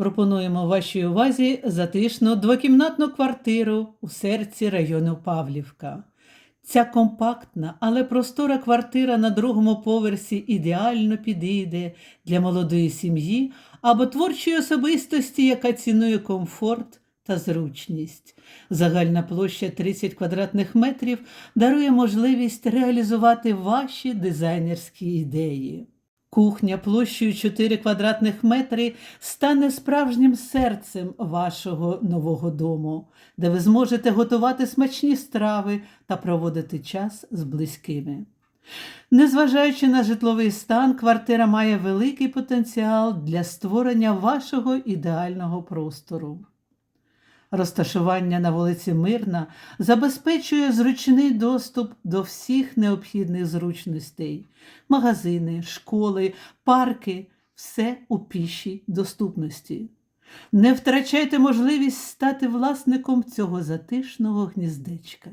Пропонуємо вашій увазі затишну двокімнатну квартиру у серці району Павлівка. Ця компактна, але простора квартира на другому поверсі ідеально підійде для молодої сім'ї або творчої особистості, яка цінує комфорт та зручність. Загальна площа 30 квадратних метрів дарує можливість реалізувати ваші дизайнерські ідеї. Кухня площею 4 квадратних метри стане справжнім серцем вашого нового дому, де ви зможете готувати смачні страви та проводити час з близькими. Незважаючи на житловий стан, квартира має великий потенціал для створення вашого ідеального простору. Розташування на вулиці Мирна забезпечує зручний доступ до всіх необхідних зручностей: магазини, школи, парки все у пішій доступності. Не втрачайте можливість стати власником цього затишного гніздечка.